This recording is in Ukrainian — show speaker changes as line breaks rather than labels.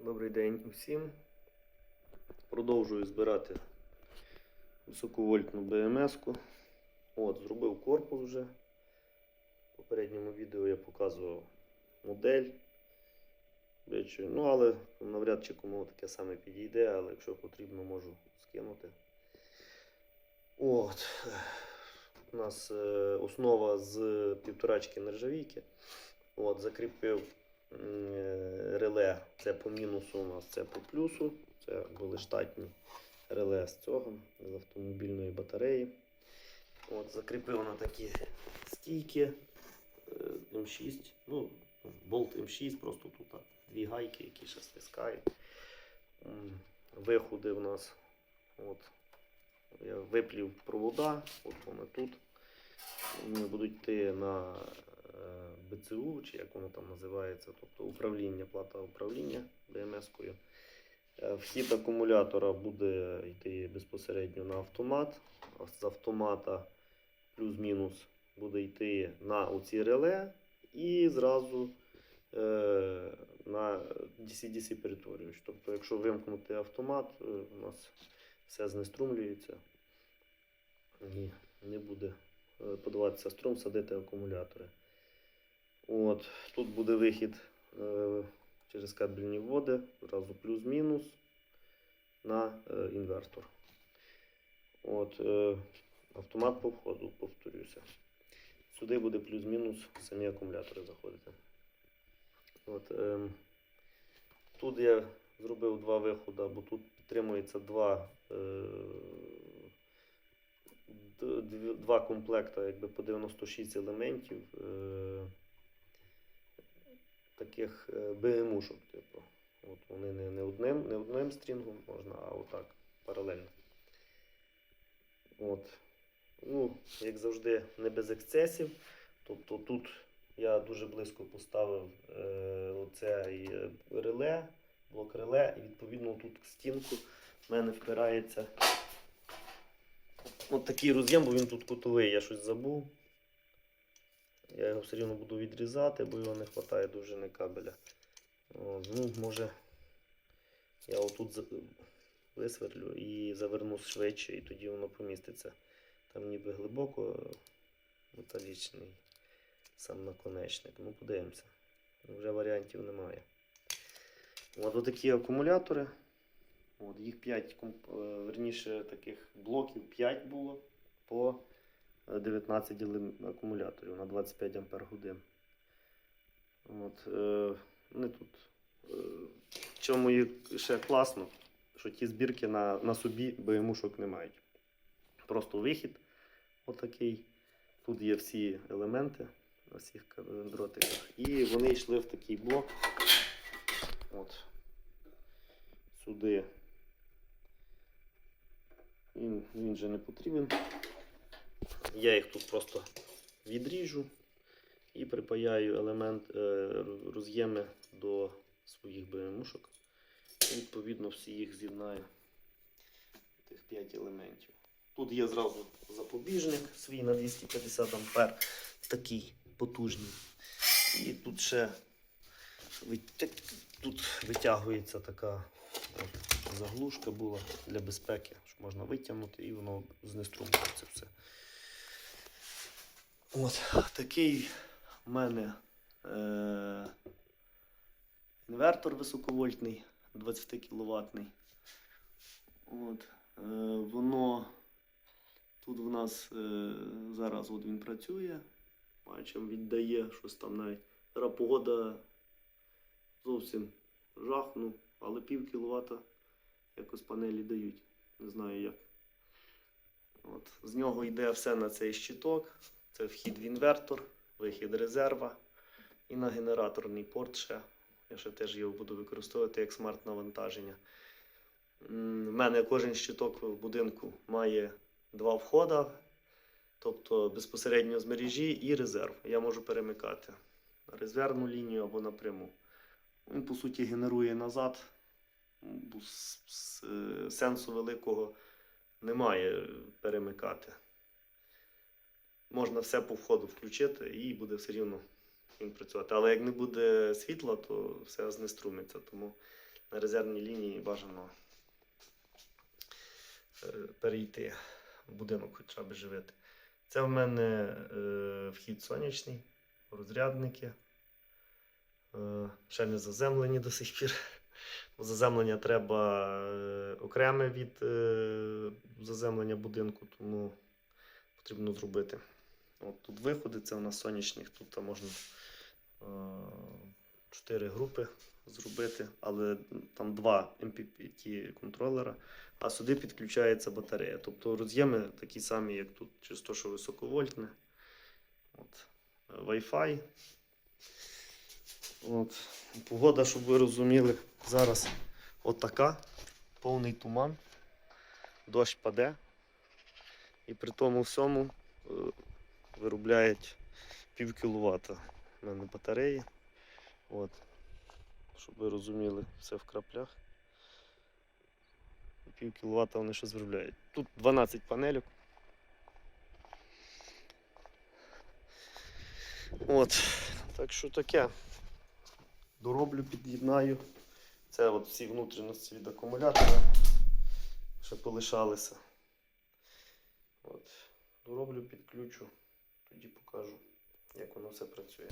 Добрий день усім. Продовжую збирати високовольтну БМС-ку. От, зробив корпус вже. В попередньому відео я показував модель. Ну, але навряд чи кому таке саме підійде, але якщо потрібно, можу скинути. От. У нас е, основа з півторачки нержавійки. От, закріпив реле. Це по мінусу у нас, це по плюсу. Це були штатні реле з цього, з автомобільної батареї. От, закріпив на такі стійки е, М6. Ну, болт М6, просто тут так, дві гайки, які ще стискають. Виходи в нас. От. Я виплів провода, от вони тут. Вони будуть йти на е, БЦУ, чи як воно там називається, тобто управління, плата управління БМС-кою. Е, Вхід акумулятора буде йти безпосередньо на автомат. З автомата плюс-мінус буде йти на оці реле і зразу е, на DC-DC перетворювач. Тобто, якщо вимкнути автомат, е, у нас все знеструмлюється і не буде е, подаватися струм, садити акумулятори. От, тут буде вихід е, через кабельні вводи, зразу плюс-мінус на е, інвертор. От, е, автомат по входу, повторюся. Сюди буде плюс-мінус самі акумулятори заходити. От, е, тут я зробив два виходи, бо тут підтримується два, е, два комплекта якби, по 96 елементів. Е, таких е, БМУшок, типу. От вони не, не, одним, не одним стрінгом можна, а отак паралельно. От. Ну, як завжди, не без ексцесів. Тобто тут я дуже близько поставив е, оцей е, реле, блок реле, і відповідно тут в стінку в мене впирається от такий роз'єм, бо він тут кутовий, я щось забув. Я його все рівно буду відрізати, бо його не вистачає довжини кабеля. О, ну, може, я отут висверлю і заверну швидше, і тоді воно поміститься. Там ніби глибоко е, металічний сам наконечник. Ну, подивимося. Вже варіантів немає. От такі акумулятори. От, їх 5, верніше таких блоків 5 було по е, 19 елем- акумуляторів на 25 Ампер годин. От, е, вони тут. Е, чому їх ще класно, що ті збірки на, на собі БМУшок не мають. Просто вихід отакий. Тут є всі елементи на всіх дротиках. І вони йшли в такий блок. От. Сюди. Він, він вже не потрібен. Я їх тут просто відріжу і припаяю елемент е, роз'єми до своїх БМушок. І відповідно всі їх з'єднаю. Тих 5 елементів. Тут є зразу запобіжник свій на 250 ампер, такий потужний. І тут ще тут витягується така от заглушка була для безпеки, що можна витягнути і воно знеструмлюється все. От такий в мене е- інвертор високовольтний, 20 кВт. От, е, воно тут в нас е, зараз от він працює, бачимо, віддає щось там навіть. Зараз погода зовсім жахну, але пів кіловата якось панелі дають. Не знаю як. От. З нього йде все на цей щиток. Це вхід в інвертор, вихід резерва і на генераторний порт ще. Я ще теж його буду використовувати як смарт-навантаження. У мене кожен щиток в будинку має два входи, тобто безпосередньо з мережі і резерв. Я можу перемикати на резервну лінію або напряму. Він, по суті, генерує назад. Бо Сенсу великого немає перемикати. Можна все по входу включити і буде все рівно він працювати. Але як не буде світла, то все знеструмиться. Тому на резервній лінії бажано е, перейти в будинок хоча б живити. Це в мене е, вхід сонячний, розрядники. Е, ще не заземлені до сих пір. Заземлення треба окреме від заземлення будинку, тому потрібно зробити. От тут виходи, це у нас сонячних, тут можна е, 4 групи зробити, але там два MPPT контролера, а сюди підключається батарея. Тобто роз'єми такі самі, як тут, чисто що високовольтне. От. е, Wi-Fi. От. Погода, щоб ви розуміли, зараз отака, повний туман, дощ паде. І при тому всьому е, виробляють пів кіловата в мене батареї. От. Щоб ви розуміли, все в краплях. Пів кіловата вони щось виробляють. Тут 12 панелек. От. Так що таке. Дороблю, під'єднаю. Це от всі внутрішності від акумулятора. Ще полишалися. От. Дороблю, підключу, тоді покажу, як воно все працює.